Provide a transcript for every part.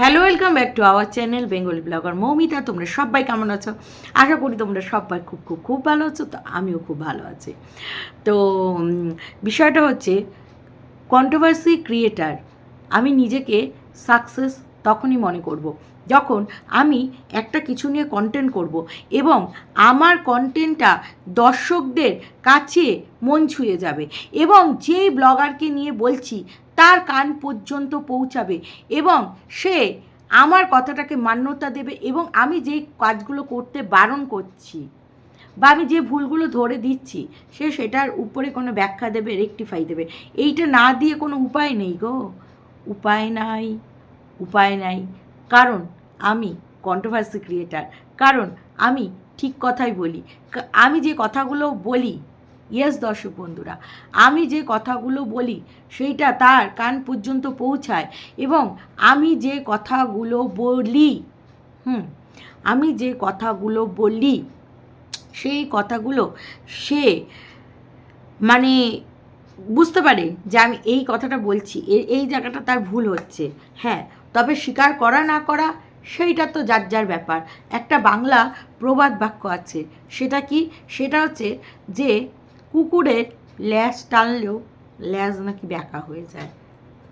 Hello welcome back to our channel Bengali blogger Moumita তোমরা সবাই কেমন আছো? আশা করি তোমরা সবাই খুব খুব খুব ভালো আছো। তো আমিও খুব ভালো আছি। তো বিষয়টা হচ্ছে কন্ট্রোভার্সি ক্রিয়েটার আমি নিজেকে সাকসেস তখনই মনে করব। যখন আমি একটা কিছু নিয়ে কন্টেন্ট করব এবং আমার কন্টেন্টটা দর্শকদের কাছে মন ছুঁয়ে যাবে এবং যেই ব্লগারকে নিয়ে বলছি তার কান পর্যন্ত পৌঁছাবে এবং সে আমার কথাটাকে মান্যতা দেবে এবং আমি যেই কাজগুলো করতে বারণ করছি বা আমি যে ভুলগুলো ধরে দিচ্ছি সে সেটার উপরে কোনো ব্যাখ্যা দেবে রেকটিফাই দেবে। এইটা না দিয়ে কোনো উপায় নেই গো। উপায় নাই উপায় নাই। কারণ আমি কন্ট্রোভার্সি ক্রিয়েটার কারণ আমি ঠিক কথাই বলি। আমি যে কথাগুলো বলি ইয়েস দর্শক বন্ধুরা, আমি যে কথাগুলো বলি, সেইটা তার কান পর্যন্ত পৌঁছায় এবং আমি যে কথাগুলো বলি, হুম, আমি যে কথাগুলো বলি, সেই কথাগুলো সে মানে বুঝতে পারে যে আমি এই কথাটা বলছি এই জায়গাটা তার ভুল হচ্ছে। হ্যাঁ তবে স্বীকার করা না করা সেইটা তো যার যার ব্যাপার। একটা বাংলা প্রবাদ বাক্য আছে। সেটা কি? সেটা হচ্ছে যে কুকুরের ল্যাজ টানলেও ল্যাজ নাকি ব্যাকা হয়ে যায়।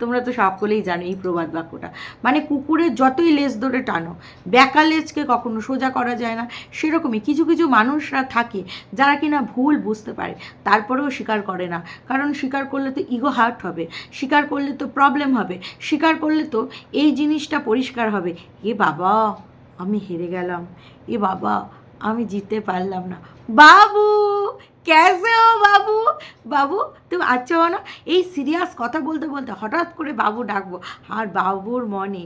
তোমরা তো সকলেই জানো এই প্রবাদ বাক্যটা। মানে কুকুরের যতই লেজ ধরে টানো ব্যাকা লেজকে কখনো সোজা করা যায় না। সেরকমই কিছু কিছু মানুষরা থাকে যারা কিনা ভুল বুঝতে পারে, তারপরেও স্বীকার করে না। কারণ স্বীকার করলে তো ইগো হার্ট হবে, স্বীকার করলে তো প্রবলেম হবে, স্বীকার করলে তো এই জিনিসটা পরিষ্কার হবে। এ বাবা, আমি হেরে গেলাম, এ বাবা, আমি জিততে পারলাম না। বাবু ক্যাসে ও বাবু বাবু তুমি আচ্ছা না এই সিরিয়াস কথা বলতে বলতে হঠাৎ করে বাবু ডাকবো। আর বাবুর মনে,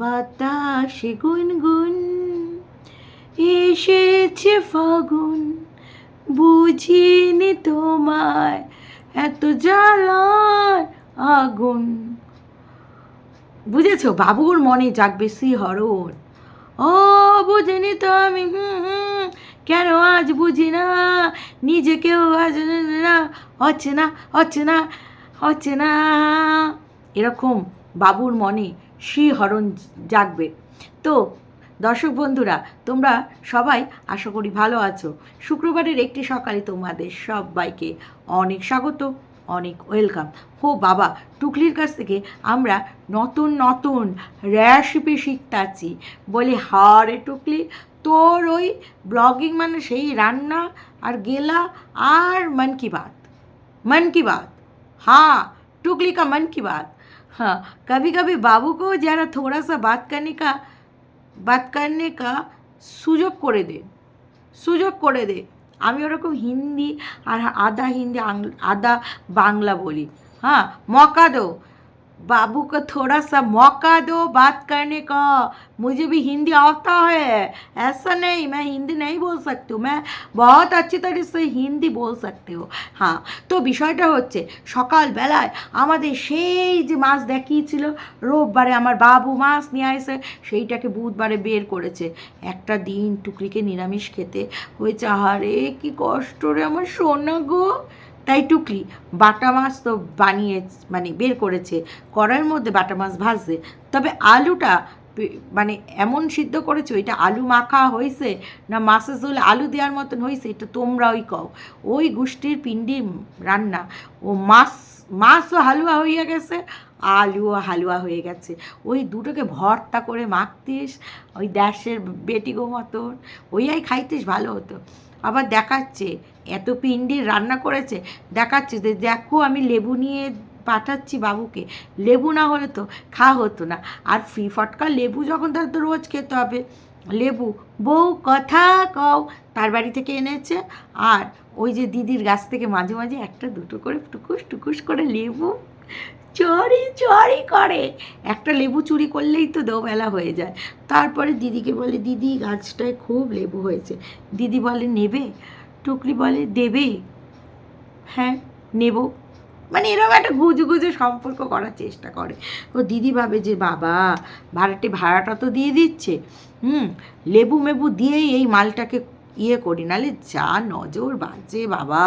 বাতাসে গুনগুন, এসেছে ফাগুন। বুঝিনি তোমায়, এত জ্বালার আগুন। বুঝেছ? বাবুর মনে জাগবে শিহরণ ও, বুঝিনি তো আমি, হুম হুম। কেন আজ বুঝি না? নিজেকেও আজ না হচ্ছে না হচ্ছে না হচ্ছে না এরকম বাবুর মনে শিহরণ জাগবে। তো দর্শক বন্ধুরা, তোমরা সবাই আশা করি ভালো আছো। শুক্রবারের একটি সকালে তোমাদের সবাইকে অনেক স্বাগত, অনেক ওয়েলকাম। হো বাবা, টুকলির কাছ থেকে আমরা নতুন নতুন রেসিপি শিখতাছি বলি হারে টুকলি তোর ওই ব্লগিং মানে সেই রান্না আর গেলা আর মন কি বাত मन की बात हाँ टुकली का मन की बात हाँ कभी कभी बाबू को जरा थोड़ा सा बात करने का बात करने का সুযোগ করে দে সুযোগ করে দে আমি ওরকম হিন্দি আর আধা হিন্দি আং- আধা বাংলা বলি हाँ मौका दो बाबू को थोड़ा सा मौका दो बात करने का मुझे भी हिंदी आता है ऐसा नहीं मैं हिंदी नहीं बोल सकती हूँ मैं बहुत अच्छी तरह से হিন্দি বল सकती হো হ্যাঁ তো বিষয়টা হচ্ছে সকালবেলায় আমাদের সেই যে মাছ দেখিয়েছিল রোববারে আমার বাবু মাছ নিয়ে আসে সেইটাকে বুধবারে বের করেছে একটা দিন টুকরিকে নিরামিষ খেতে হয়েছে আহারে কি কষ্ট রে আমার সোনা গো তাই টুকলি বাটা মাছ তো বানিয়ে মানে বের করেছে। কড়াইয়ের মধ্যে বাটা মাছ ভাজছে। তবে আলুটা মানে এমন সিদ্ধ করেছে ওইটা আলু মাখা হয়েছে না মাছের ঝোলে আলু দেওয়ার মতন হয়েছে, এটা তোমরা ওই কও ওই গোষ্ঠীর পিন্ডি রান্না। ও মাছ, মাছও হালুয়া হয়ে গেছে, আলুও হালুয়া হয়ে গেছে। ওই দুটোকে ভর্তা করে মাখতিস, ওই দেশের বেটিগো মতন, ওইয়াই খাইতিস, ভালো হতো। আবার দেখাচ্ছে, এত পিন্ডির রান্না করেছে, দেখাচ্ছে যে দেখো আমি লেবু নিয়ে পাঠাচ্ছি বাবুকে। লেবু না হলে তো খাওয়া হতো না। আর ফ্রি ফটকা লেবু যখন তার তো রোজ খেতে হবে। লেবু, বউ কথা কও, তার বাড়ি থেকে এনেছে। আর ওই যে দিদির গাছ থেকে মাঝে মাঝে একটা দুটো করে টুকুস টুকুস করে লেবু চড়ি চড়ি করে। একটা লেবু চুরি করলেই তো দোবেলা হয়ে যায়। তারপরে দিদিকে বলে, দিদি, গাছটায় খুব লেবু হয়েছে। দিদি বলে, নেবে? টুকলি বলে, দেবে। হ্যাঁ নেব। মানে এরকম একটা গুজু গুজু সম্পর্ক করার চেষ্টা করে। ও দিদি ভাবে যে, বাবা, ভাড়াটে ভাড়াটা তো দিয়ে দিচ্ছে। হুম, লেবু মেবু দিয়েই এই মালটাকে ইয়ে করি, নাহলে যা নজর বাজে বাবা।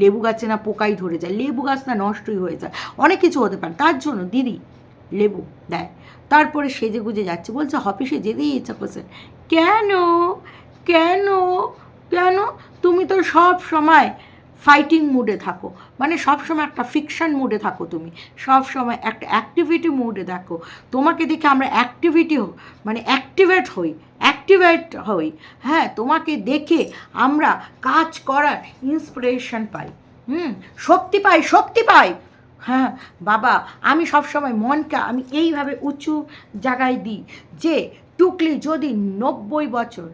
লেবু গাছে না পোকাই ধরে যায়, লেবু গাছ না নষ্টই হয়ে যায়, অনেক কিছু হতে পারে। তার জন্য দিদি, লেবু দেয় তারপরে সেজে গুজে যাচ্ছে, বলছে অফিসে যেতেই ইচ্ছা করছে কেন? কেন? কেন? তুমি তো সব সময় ফাইটিং মুডে থাকো। মানে সব সময় একটা ফিকশন মুডে থাকো তুমি। সব সময় একটা অ্যাক্টিভিটি মুডে থাকো তোমাকে দেখে আমরা অ্যাক্টিভিটি মানে অ্যাক্টিভেট হই। অ্যাক্টিভেট হই। হ্যাঁ তোমাকে দেখে আমরা কাজ করার ইন্সপিরেশন পাই। হুম, শক্তি পাই শক্তি পাই। হ্যাঁ বাবা, আমি সবসময় মনকে আমি এইভাবে উঁচু জায়গায় দিই যে, টুকলি যদি নব্বই বছর,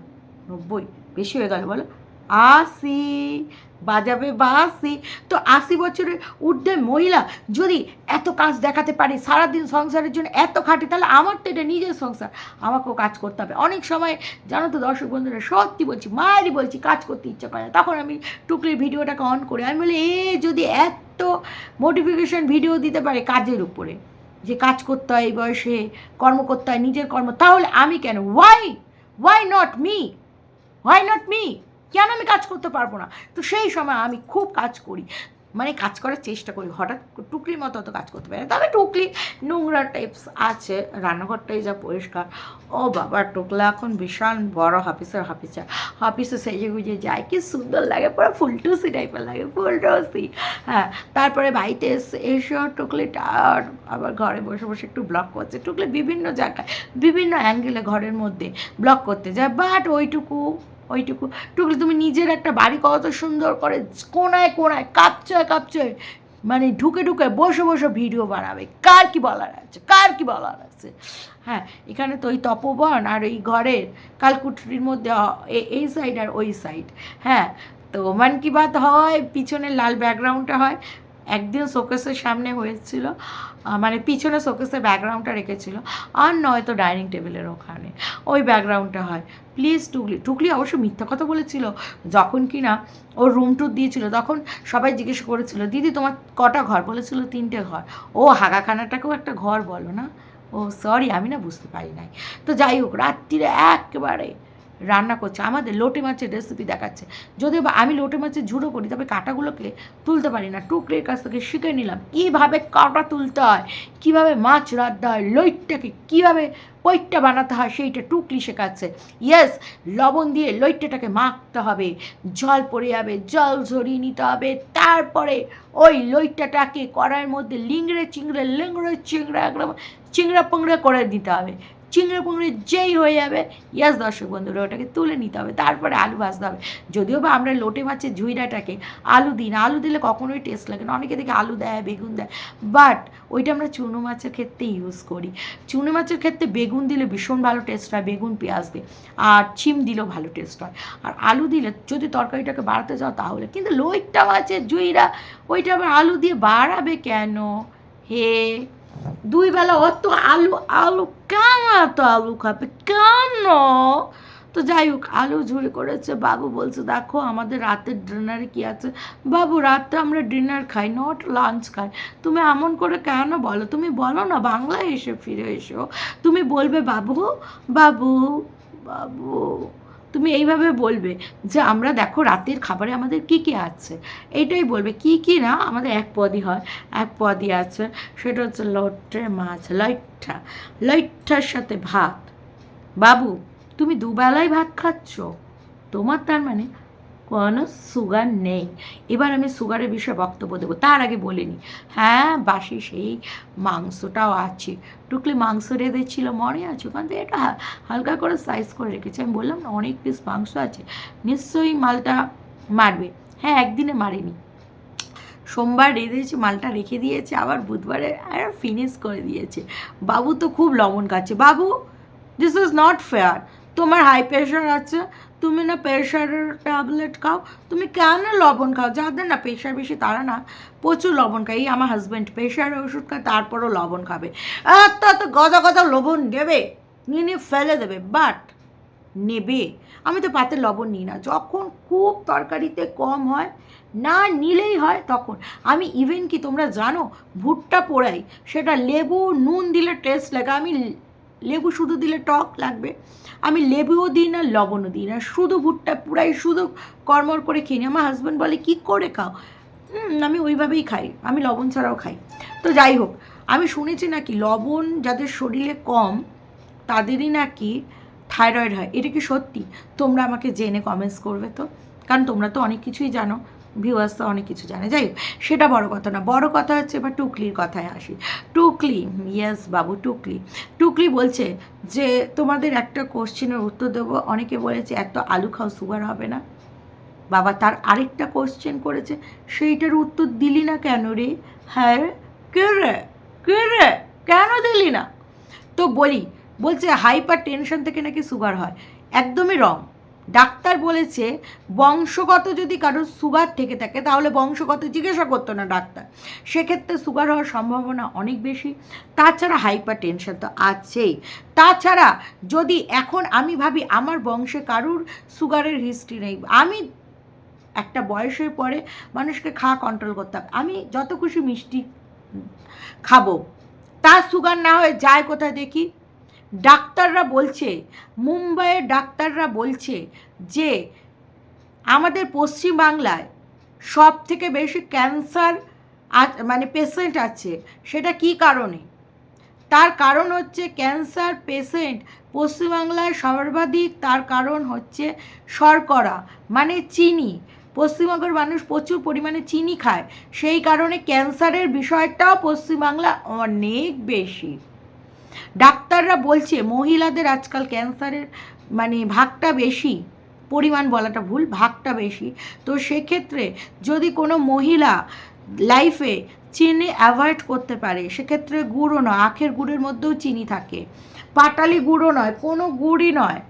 নব্বই, বেশি হয়ে গেল বলো? আশি, বাজাবে বাসি তো আশি বছরের ঊর্ধ্বে মহিলা যদি এত কাজ দেখাতে পারে, সারাদিন সংসারের জন্য এত খাটে, তাহলে আমার তো এটা নিজের সংসার। আমাকেও কাজ করতে হবে। অনেক সময় জানো তো দর্শক বন্ধুরা, সত্যি বলছি, মায়েরই বলছি, কাজ করতে ইচ্ছে করে না। তখন আমি টুকলির ভিডিওটাকে অন করি। আমি বলি, এ যদি এত মোটিফিকেশন ভিডিও দিতে পারে কাজের উপরে, যে কাজ করতে হয় এই বয়সে, কর্ম করতে হয়, নিজের কর্ম, তাহলে আমি কেন? Why why not me why not me কেন আমি কাজ করতে পারব না? তো সেই সময় আমি খুব কাজ করি। মানে কাজ করার চেষ্টা করি। হঠাৎ টুকলির মতো অত কাজ করতে পারি না। তবে টুকলি নোংরা টাইপস আছে। রান্নাঘরটাই যা পরিষ্কার। ও বাবা, টুকলা এখন ভীষণ বড় হাফিসের হাফিসার হাফিসে সেজে গুজে যায়। কি সুন্দর লাগে। পুরো ফুলটুসি টাইপের লাগে। ফুলটুসি। হ্যাঁ তারপরে বাড়িতে এসে এসে টুকলিটা আবার ঘরে বসে বসে একটু ব্লক করছে। টুকলি বিভিন্ন জায়গায়, বিভিন্ন অ্যাঙ্গেলে ঘরের মধ্যে ব্লক করতে যায়। বাট ওইটুকু ওইটুকু। টুকলি তুমি নিজের একটা বাড়ি কত সুন্দর করে কোনায় কোনায় কাঁপচয় কাঁপচয় মানে ঢুকে ঢুকে বসে বসে ভিডিও বানাবে। কার কি বলার আছে? কার কি বলার আছে? হ্যাঁ এখানে তো ওই তপবন আর ওই ঘরের কালকুটরির মধ্যে এই সাইড আর ওই সাইড হ্যাঁ তো মান কি বাত হয়? পিছনে লাল ব্যাকগ্রাউন্ডটা হয়। একদিন শোকেসের সামনে হয়েছিল মানে পিছনে শোকেসের ব্যাকগ্রাউন্ডটা রেখেছিল। আর নয়তো ডাইনিং টেবিলের ওখানে। ওই ব্যাকগ্রাউন্ডটা হয়। প্লিজ টুকলি টুকলি অবশ্য মিথ্যা কথা বলেছিল। যখন কি না ওর রুম টুর দিয়েছিল, তখন সবাই জিজ্ঞেস করেছিল, দিদি, তোমার কটা ঘর? বলেছিল, তিনটে ঘর। ও হাগাখানাটাকেও একটা ঘর বলো না? ও সরি আমি না বুঝতে পারি নাই। তো যাই হোক, রাত্রিরে একেবারে রান্না করছে, আমাদের লোটে মাছের রেসিপি দেখাচ্ছে। যদিও বা আমি লোটে মাছের ঝুড়ো করি, তবে কাঁটাগুলোকে তুলতে পারি না। টুকরির কাছ থেকে শিখে নিলাম, কীভাবে কাঁটা তুলতে হয়, কীভাবে মাছ রাঁধতে হয়, লইটটাকে কীভাবে পৈটটা বানাতে হয়, সেইটা টুকলি শেখাচ্ছে। ইয়েস লবণ দিয়ে লইট্টাটাকে মাখতে হবে, জল পড়ে যাবে, জল ঝরিয়ে নিতে হবে, তারপরে ওই লইট্টাটাকে কড়াইয়ের মধ্যে লিংড়ে চিংড়ে লিংড়ে চিংড়ে একদম চিংড়া পুংড়ে করে দিতে হবে। চিংড়ে পুংড়ে যেই হয়ে যাবে ইয়াস দর্শক বন্ধুরা, ওটাকে তুলে নিতে হবে, তারপরে আলু ভাজতে হবে। যদিও বা আমরা লোটে মাছের ঝুইরাটাকে আলু দিই না, আলু দিলে কখনোই টেস্ট লাগে না। অনেকে দেখে আলু দেয়, বেগুন দেয় বাট ওইটা আমরা চুনো মাছের ক্ষেত্রে ইউজ করি। চুনো মাছের ক্ষেত্রে বেগুন দিলে ভীষণ ভালো টেস্ট হয়, বেগুন, পেঁয়াজ দিয়ে, আর চিম দিলেও ভালো টেস্ট হয়। আর আলু দিলে যদি তরকারিটাকে বাড়াতে যাও তাহলে, কিন্তু লইট্টা মাছের জুইরা ওইটা আবার আলু দিয়ে বাড়াবে কেন? হে দুই বেলা অত আলু আলু কেন এত আলু খাবে? কেন? তো যাই হোক, আলু ঝুড়ি করেছে, বাবু বলছে, দেখো, আমাদের রাতের ডিনারে কি আছে? বাবু, রাতে আমরা ডিনার খাই, নট লাঞ্চ খাই। তুমি এমন করে কেন বলো? তুমি বলো না, বাংলায় এসে ফিরে এসো। তুমি বলবে, বাবু বাবু বাবু। তুমি এইভাবে বলবে যে আমরা দেখো রাতের খাবারে আমাদের কি কি আছে। এইটাই বলবে, কি কি না আমাদের এক পদই হয়, এক পদই আছে। সেটা হচ্ছে লট্টে মাছ, লইট্টা লইঠার সাথে ভাত। বাবু, তুমি দুবেলায় ভাত খাচ্ছ? তোমার তার মানে কোনো সুগার নেই। এবার আমি সুগারের বিষয়ে বক্তব্য দেবো। তার আগে বলিনি হ্যাঁ বাসি সেই মাংসটাও আছে। টুকলি মাংস রেঁধে ছিল মনে আছে। ওখান থেকে এটা হালকা করে সাইজ করে রেখেছি। আমি বললাম, না, অনেক পিস মাংস আছে। নিশ্চয়ই মালটা মারবে। হ্যাঁ একদিনে মারেনি। সোমবার রেঁধেছি, মালটা রেখে দিয়েছে। আবার বুধবারে আর ফিনিশ করে দিয়েছে। বাবু তো খুব লবণ খাচ্ছে। বাবু দিস ইজ নট ফেয়ার তোমার হাই প্রেশার আছে তুমি না প্রেশারের ট্যাবলেট খাও, তুমি কেন লবণ খাও? যাদের না প্রেশার বেশি, তারা না প্রচুর লবণ খায়। এই আমার হাজব্যান্ড প্রেশারের ওষুধ খায়, তারপরও লবণ খাবে। এত এত গদা গদা লবণ দেবে, নিয়ে নিয়ে ফেলে দেবে বাট নেবে। আমি তো পাতে লবণ নিই না। যখন খুব তরকারিতে কম হয়, না নিলেই হয় তখন। আমি ইভেন কি তোমরা জানো, ভুট্টা পোড়াই, সেটা লেবু, নুন দিলে টেস্ট লাগে। আমি লেবু শুধু দিলে টক লাগবে। আমি লেবুও দিই না, লবণও দিই না। শুধু ভুট্টা পুরাই শুধু কর্মর করে খেয়ে নিই। আমার হাজব্যান্ড বলে, কি করে খাও? আমি ওইভাবেই খাই। আমি লবণ ছাড়াও খাই। তো যাই হোক, আমি শুনেছি নাকি লবণ যাদের শরীরে কম, তাদেরই নাকি থাইরয়েড হয়। এটা কি সত্যি? তোমরা আমাকে জেনে কমেন্টস করবে তো? কারণ তোমরা তো অনেক কিছুই জানো। ভিউয়ার্স তো অনেক কিছু জানে। যাই সেটা বড় কথা না, বড় কথা হচ্ছে এবার টুকলির কথায় আসি। টুকলি ইয়েস বাবু, টুকলি। টুকলি বলছে যে, তোমাদের একটা কোশ্চেনের উত্তর দেবো। অনেকে বলেছে, এত আলু খাও সুগার হবে না। বাবা তার আরেকটা কোশ্চেন করেছে, সেইটার উত্তর দিলি না কেন রে? হ্যাঁ? কে রে? কে রে? কেন দিলি না? তো বলি, বলছে হাইপার টেনশন থেকে নাকি সুগার হয়? একদমই রং ডাক্তার বলেছে, বংশগত যদি কারোর সুগার থেকে থাকে, তাহলে বংশগত জিজ্ঞাসা করতো না ডাক্তার। সেক্ষেত্রে সুগার হওয়ার সম্ভাবনা অনেক বেশি। তাছাড়া হাইপার টেনশন তো আছেই। তাছাড়া যদি এখন আমি ভাবি আমার বংশে কারুর সুগারের হিস্ট্রি নেই, আমি একটা বয়সের পরে মানুষকে খাওয়া কন্ট্রোল করতে হবে আমি যত খুশি মিষ্টি খাব। তার সুগার না হয়ে যায় কোথায় দেখি? ডাক্তাররা বলছে মুম্বাইয়ের ডাক্তাররা বলছে যে আমাদের পশ্চিম বাংলায় সব থেকে বেশি ক্যান্সার মানে পেশেন্ট আছে। সেটা কি কারণে? তার কারণ হচ্ছে ক্যান্সার পেশেন্ট পশ্চিমবাংলায় সর্বাধিক, তার কারণ হচ্ছে শর্করা মানে চিনি। পশ্চিমবঙ্গের মানুষ প্রচুর পরিমাণে চিনি খায়। সেই কারণে ক্যান্সারের বিষয়টাও পশ্চিমবাংলা অনেক বেশি। ডাক্তাররা বলছে মহিলাদের আজকাল ক্যান্সারের মানে ভাগটা বেশি, পরিমাণ বলাটা ভুল, ভাগটা বেশি। তো সেক্ষেত্রে যদি কোনো মহিলা লাইফে চিনি অ্যাভয়েড করতে পারে, সেক্ষেত্রে গুঁড়ো নয়, আখের গুড়ের মধ্যেও চিনি থাকে। পাটালি গুঁড়ো নয়, কোনো গুড়ই নয়।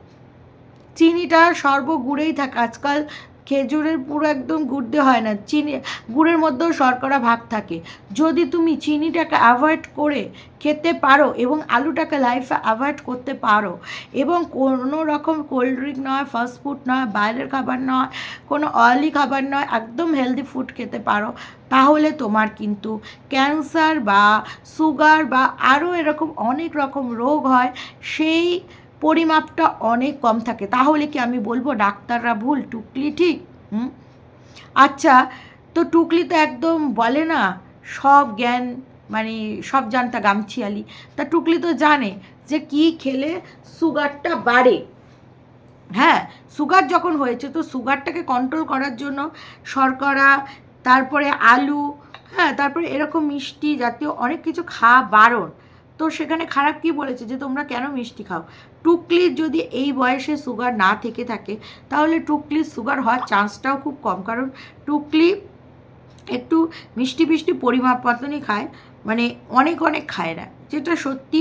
চিনিটা সর্বগুড়েই থাকে। আজকাল খেজুরের পুরো একদম গুড় দিয়ে হয় না। চিনি, গুড়ের মধ্যেও শর্করা ভাগ থাকে। যদি তুমি চিনিটাকে অ্যাভয়েড করে খেতে পারো এবং আলুটাকে লাইফে অ্যাভয়েড করতে পারো এবং কোনো রকম কোল্ড ড্রিঙ্ক নয় ফাস্ট ফুড নয়, বাইরের খাবার নয়, কোনো অয়েলি খাবার নয়, একদম হেলদি ফুড খেতে পারো, তাহলে তোমার কিন্তু ক্যান্সার বা সুগার বা আরও এরকম অনেক রকম রোগ হয়, সেই পরিমাপটা অনেক কম থাকে। তাহলে কি আমি বলব ডাক্তাররা ভুল? টুকলি ঠিক? আচ্ছা তো টুকলি তো একদম বলে না, সব জ্ঞান মানে সব জানতা গামছিয়ালি। তা টুকলি তো জানে যে কি খেলে সুগারটা বাড়ে। হ্যাঁ সুগার যখন হয়েছে, তো সুগারটাকে কন্ট্রোল করার জন্য শর্করা, তারপরে আলু হ্যাঁ তারপরে এরকম মিষ্টি জাতীয় অনেক কিছু খাওয়া বারণ তো সেখানে খারাপ কি বলেছে? যে তোমরা কেন মিষ্টি খাও? টুকলির যদি এই বয়সে সুগার না থেকে থাকে, তাহলে টুকলির সুগার হওয়ার চান্সটাও খুব কম। কারণ টুকলি একটু মিষ্টি মিষ্টি পরিমাপ মতনই খায় মানে অনেক অনেক খায় না। যেটা সত্যি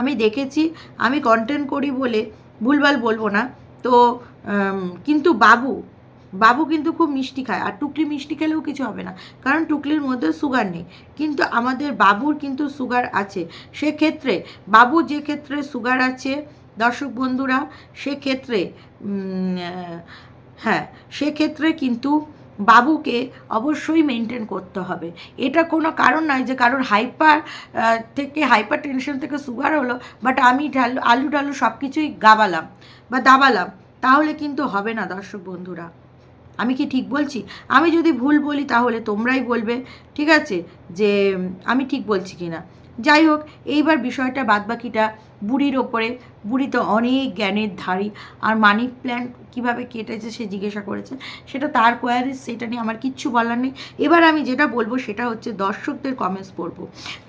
আমি দেখেছি, আমি কন্টেন্ট করি বলে ভুলভাল বলব না। তো কিন্তু বাবু বাবু কিন্তু খুব মিষ্টি খায়। আর টুকলি মিষ্টি খেলেও কিছু হবে না। কারণ টুকলির মধ্যে সুগার নেই। কিন্তু আমাদের বাবুর কিন্তু সুগার আছে। সেক্ষেত্রে, বাবু যে ক্ষেত্রে সুগার আছে দর্শক বন্ধুরা, সেক্ষেত্রে হ্যাঁ সেক্ষেত্রে কিন্তু বাবুকে অবশ্যই মেনটেন করতে হবে। এটা কোনো কারণ নয় যে কারোর হাইপার থেকে হাইপার টেনশন থেকে সুগার হলো বাট আমি ঢালু, আলু ডালু সব কিছুই গাবালাম বা দাবালাম, তাহলে কিন্তু হবে না দর্শক বন্ধুরা। আমি কি ঠিক বলছি? আমি যদি ভুল বলি তাহলে তোমরাই বলবে, ঠিক আছে? যে, আমি ঠিক বলছি কি না যাই হোক, এইবার বিষয়টা বাদবাকিটা বুড়ির ওপরে। বুড়ি তো অনেক জ্ঞানের ধারী। আর মানি প্ল্যান্ট কীভাবে কেটেছে সে জিজ্ঞাসা করেছে। সেটা তার কোয়ারিস সেটা নিয়ে আমার কিচ্ছু বলার নেই। এবার আমি যেটা বলব সেটা হচ্ছে দর্শকদের কমেন্টস পড়ব,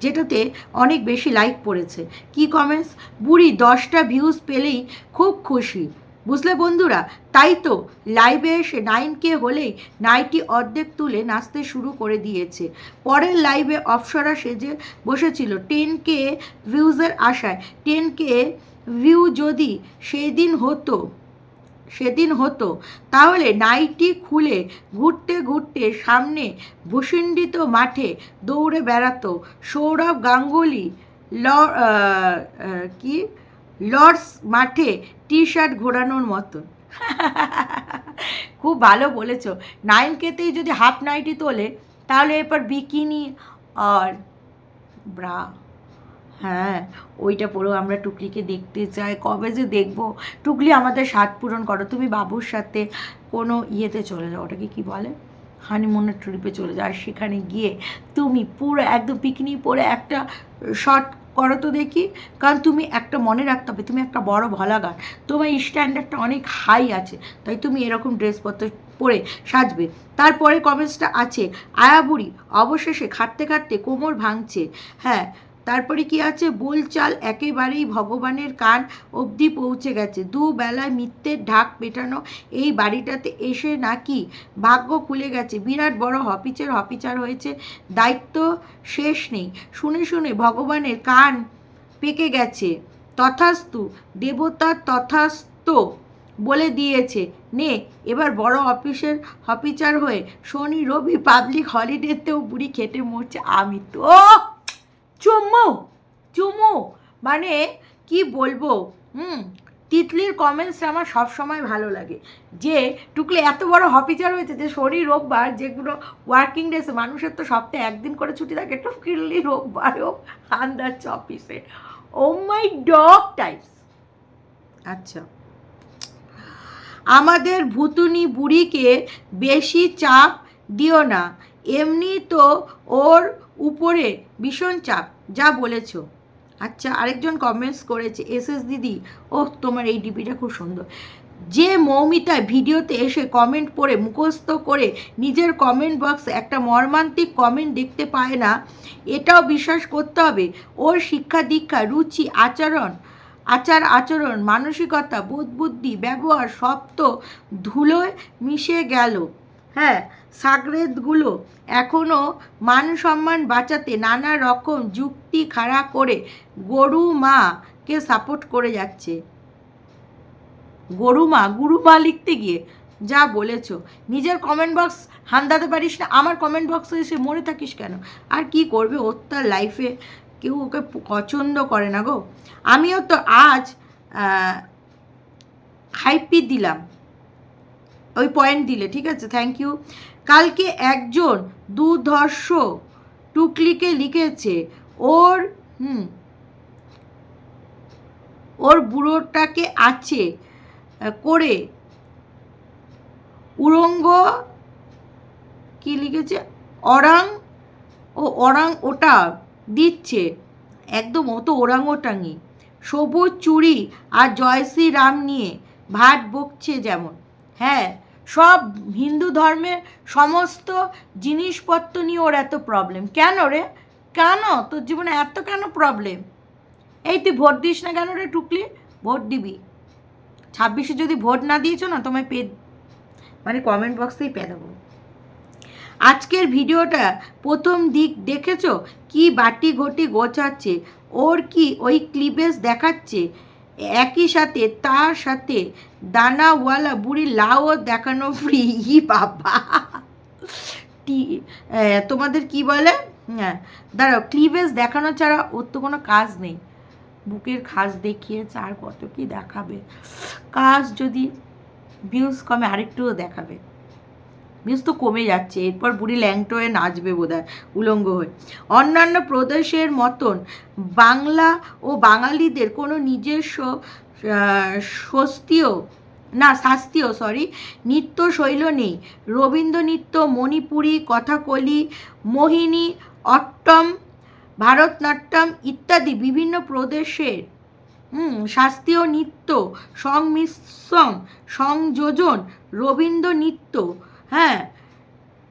যেটাতে অনেক বেশি লাইক পড়েছে। কি কমেন্টস বুড়ি দশটা ভিউজ পেলেই খুব খুশি। বুঝলে বন্ধুরা? তাই তো লাইভে এসে নাইন কে হলেই নাইটি অর্ধেক তুলে নাচতে শুরু করে দিয়েছে। পরের লাইভে অপসরা সেজে বসেছিল। টেন কে ভিউজের আশায়। টেন কে ভিউ যদি সেদিন হতো সেদিন হতো, তাহলে নাইটি খুলে ঘুরতে ঘুরতে সামনে ভূষণ্ডিত মাঠে দৌড়ে বেড়াতো। সৌরভ গাঙ্গুলি, ল কি? লর্ডস মাঠে টি শার্ট ঘোরানোর মতন। খুব ভালো বলেছ। নাইন কেতেই যদি হাফ নাইটি তোলে, তাহলে এরপর বিকিনি আর ব্রা। হ্যাঁ ওইটা পরেও আমরা টুকলিকে দেখতে চাই। কবে যে দেখব? টুকলি আমাদের স্বাদ পূরণ করো। তুমি বাবুর সাথে কোনো ইয়েতে চলে যাও, ওটাকে কি বলে? হানিমুনের ট্রিপে চলে যাও। সেখানে গিয়ে তুমি পুরো একদম পিকনিক পরে একটা শর্ট করো তো দেখি। কারণ তুমি একটা মনে রাখতে হবে, তুমি একটা বড় ভলাগার তোমার স্ট্যান্ডার্ডটা অনেক হাই আছে, তাই তুমি এরকম ড্রেসপত্র পরে সাজবে। তারপরে কমেন্টসটা আছে আয়াবুড়ি অবশেষে খাটতে খাটতে কোমর ভাঙছে। হ্যাঁ তারপরে কি আছে? বোলচাল একেবারেই ভগবানের কান অবধি পৌঁছে গেছে। দুবেলায় মিথ্যের ঢাক পেটানো এই বাড়িটাতে এসে নাকি ভাগ্য খুলে গেছে। বিরাট বড় হপিচের হপিচার হয়েছে। দায়িত্ব শেষ নেই। শুনে শুনে ভগবানের কান পেকে গেছে। তথাস্তু দেবতার তথাস্ত বলে দিয়েছে, নে, এবার বড় অফিসের হপিচার হয়ে শনি, রবি, পাবলিক হলিডেতেও বুড়ি খেটে মরছে আমি তো। চুম্মু চুমু। মানে কি বলব? হুম, তিতলির কমেন্টস আমার সব সময় ভালো লাগে। যে টুকলে এত বড় হপিচার হয়েছে যে শনি রোববার যেগুলো ওয়ার্কিং ডেসে মানুষের তো সপ্তাহে একদিন করে ছুটি থাকে, টুকলি রোববারেও আন্দাজ অফিসে ও মাই ডগ টাইপস আচ্ছা। আমাদের ভুতুনি বুড়িকে বেশি চাপ দিও না। এমনি তো ওর উপরে ভীষণ চাপ। যা বলেছ। আচ্ছা আরেকজন কমেন্টস করেছে, এস এস দিদি ও তোমার এই ডিপিটা খুব সুন্দর। যে মৌমিতা ভিডিওতে এসে কমেন্ট পড়ে, মুখস্থ করে নিজের কমেন্ট বক্সে একটা মর্মান্তিক কমেন্ট দেখতে পায় না, এটাও বিশ্বাস করতে হবে। ওর শিক্ষা দীক্ষা, রুচি, আচরণ, আচার আচরণ, মানসিকতা বোধ বুদ্ধি ব্যবহার, সব তো ধুলোয় মিশে গেল। হ্যাঁ সাগরেদগুলো এখনও মান সম্মান বাঁচাতে নানা রকম যুক্তি খাড়া করে গরু মাকে সাপোর্ট করে যাচ্ছে। গরু মা, গুরু মা লিখতে গিয়ে যা বলেছ। নিজের কমেন্ট বক্স হান্দাতে পারিস না, আমার কমেন্ট বক্সে এসে মরে থাকিস কেন? আর কি করবে? ওর তার লাইফে কেউ ওকে পছন্দ করে না গো। আমিও তো আজ হাইপি দিলাম। ওই পয়েন্ট দিলে, ঠিক আছে? থ্যাংক ইউ কালকে একজন দুধর্ষ টুকলিকে লিখেছে, ওর, হুম, ওর বুড়োটাকে আছে করে উরঙ্গ, কি লিখেছে? অরাং, ও অরাং ওটা দিচ্ছে। একদম অত ওরাং ওটাঙি সবুজ চুড়ি আর জয়শ্রী রাম নিয়ে ভাট বকছে যেমন। হ্যাঁ সব হিন্দু ধর্মের সমস্ত জিনিসপত্র নিয়ে ওর এত প্রবলেম কেন রে? কেন? তোর জীবনে এত কেন প্রবলেম এই তুই ভোট দিস না কেন রে টুকলি? ভোট দিবি। ছাব্বিশে যদি ভোট না দিয়েছ না, তোমায় পে মানে কমেন্ট বক্সেই পেয়ে দেবো। আজকের ভিডিওটা প্রথম দিক দেখেছ? কি বাটি ঘটি গোছাচ্ছে? ওর কি ওই ক্লিপেস দেখাচ্ছে? একই সাথে, তার সাথে দানাওয়ালা বুড়ি লাও দেখানো ফ্রি ই বাবা। টি তোমাদের কি বলে? হ্যাঁ দাঁড়াও ক্লিভেজ দেখানো ছাড়া ওর তো কোনো কাজ নেই। বুকের খাস দেখিয়েছে আর কত কি দেখাবে? কাজ যদি ভিউজ কমে, আরেকটুও দেখাবে। ভিউজ তো কমে যাচ্ছে, এরপর বুড়ি ল্যাংটো হয়ে নাচবে বোধ উলঙ্গ হয়ে। অন্যান্য প্রদেশের মতন বাংলা ও বাঙালিদের কোনো নিজস্ব স্বস্তিও, না, শাস্তিও সরি নৃত্য শৈল নেই। রবীন্দ্র নৃত্য মণিপুরি, কথাকলি, মোহিনী, অট্টম, ভারতনাট্যম ইত্যাদি বিভিন্ন প্রদেশের শাস্ত্রীয় নৃত্য, সংমিশ্রণ, সংযোজন রবীন্দ্র নৃত্য হ্যাঁ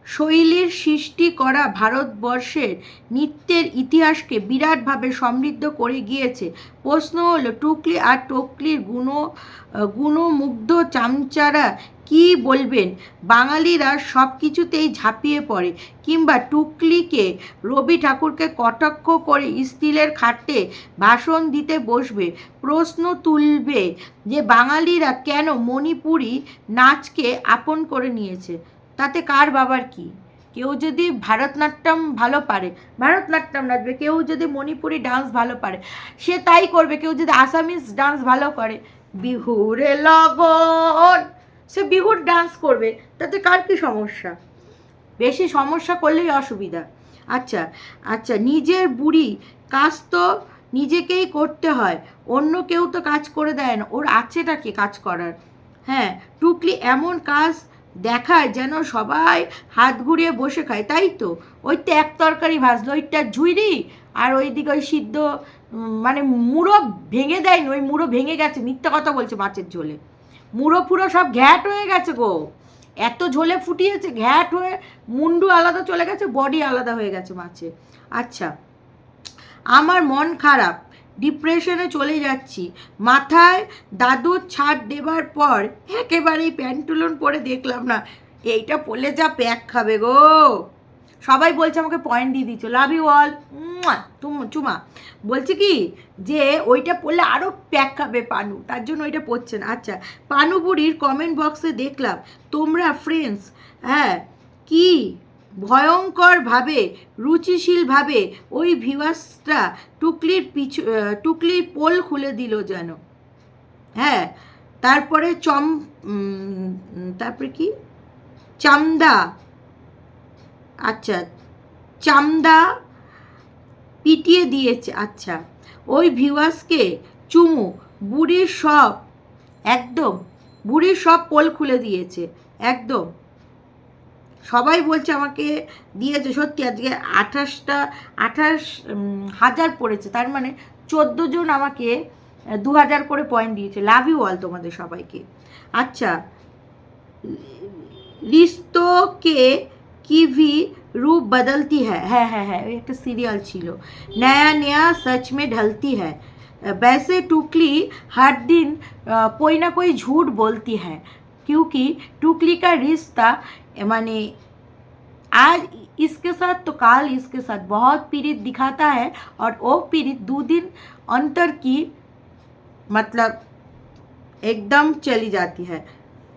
শৈলীর সৃষ্টি করা ভারতবর্ষের নৃত্যের ইতিহাসকে বিরাটভাবে সমৃদ্ধ করে গিয়েছে। প্রশ্ন হলো, টুকলি আর টকলির গুণ গুণমুগ্ধ চামচারা কি বলবেন? বাঙালিরা সব কিছুতেই ঝাঁপিয়ে পড়ে, কিংবা টুকলিকে রবি ঠাকুরকে কটাক্ষ করে স্টিলের খাটে ভাষণ দিতে বসবে। প্রশ্ন তুলবে যে, বাঙালিরা কেন মণিপুরি নাচকে আপন করে নিয়েছে? তাতে কার বাবার কি? কেউ যদি ভারতনাট্যম ভালো পারে, ভারতনাট্যম নাচবে, কেউ যদি মণিপুরি ডান্স ভালো পারে, সে তাই করবে। কেউ যদি আসামিজ ডান্স ভালো করে, বিহুরে লগন, সে বিহুর ডান্স করবে। তাতে কার কি সমস্যা? বেশি সমস্যা করলেই অসুবিধা। আচ্ছা আচ্ছা নিজের বুড়ি কাজ তো নিজেকেই করতে হয়, অন্য কেউ তো কাজ করে দেয় না। ওর আছেটা কি কাজ করার? হ্যাঁ টুকলি এমন কাজ দেখায় যেন সবাই হাত ঘুরিয়ে বসে খায়, তাই তো? ওই তো এক তরকারি ভাজলো, ওইটা ঝুইরি আর ওইদিকে ওই সিদ্ধ মানে মুড়ো ভেঙে দেয়নি, ওই মুড়ো ভেঙে গেছে, মিথ্যা কথা বলছে মাছের ঝোলে। মুড়ো ফুড়ো সব ঘ্যাট হয়ে গেছে গো। এত ঝোলে ফুটিয়েছে, ঘ্যাট হয়ে, মুন্ডু আলাদা চলে গেছে, বডি আলাদা হয়ে গেছে মাছের আচ্ছা আমার মন খারাপ। ডিপ্রেশনে চলে যাচ্ছি। মাথায় দাদুর ছাদ দেবার পর একেবারেই প্যান্টুলন পরে দেখলাম না। এইটা পরলে যা প্যাক খাবে গো। সবাই বলছে আমাকে পয়েন্ট দিয়ে দিচ্ছ লাভ ইউ অল চুমা। বলছে কি? যে ওইটা পড়লে আরও প্যাক খাবে পানু। তার জন্য ওইটা পড়ছে না। আচ্ছা পানু বুড়ির কমেন্ট বক্সে দেখলাম, তোমরা ফ্রেন্ডস হ্যাঁ কি ভয়ঙ্করভাবে, রুচিশীলভাবে ওই ভিউয়ার্সটা টুকলির পিছু টুকলির পোল খুলে দিল যেন। হ্যাঁ তারপরে চম তারপরে কি? চামদা আচ্ছা চামদা পিটিয়ে দিয়েছে। আচ্ছা ওই ভিউয়ার্সকে চুমু, বুড়ির সব, একদম, বুড়ির সব পোল খুলে দিয়েছে, একদম। সবাই বলছে আমাকে দিয়েছে, সত্যি আজকে আঠাশটা, আঠাশ হাজার পড়েছে, তার মানে চোদ্দ জন আমাকে দু হাজার করে পয়েন্ট দিয়েছে। লাভ ইউ অল তোমাদের সবাইকে। আচ্ছা রিস্তোকে কিভি রূপ বদলতি হ্যাঁ হ্যাঁ হ্যাঁ হ্যাঁ ওই একটা সিরিয়াল ছিল। নয়া নয়া সচ মে ঢলতি হ্যাঁ বেসে টুকলি হার দিন কই না কই ঝুট বলতি হ্যাঁ क्योंकि टुकली का रिश्ता माने आज इसके साथ तो काल इसके साथ बहुत पीड़ित दिखाता है और वो पीड़ित दो दिन अंतर की मतलब एकदम चली जाती है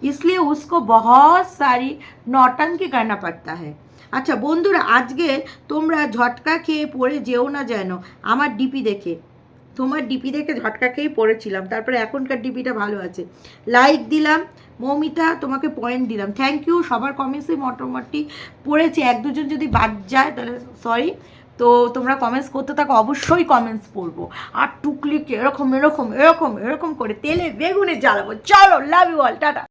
इसलिए उसको बहुत सारी नौटंकी करना पड़ता है আচ্ছা বন্ধুরা আজকে তোমরা ঝটকা খেয়ে পড়ে যেও না যেন আমার ডিপি দেখে তোমার ডিপি দেখে ঝটকা খেয়ে পড়েছিলাম। তারপরে এখনকার ডিপিটা ভালো আছে। লাইক দিলাম, মৌমিতা তোমাকে পয়েন্ট দিলাম। থ্যাংক ইউ সবার কমেন্টসে মোটামুটি পড়েছি। এক দুজন যদি বাদ যায়, তাহলে সরি তো তোমরা কমেন্টস করতে থাকো, অবশ্যই কমেন্টস পড়ব। আর টুকলিকে এরকম এরকম এরকম এরকম করে তেলে বেগুনে জ্বালাবো। চলো লাভ ইউ অল টাটা।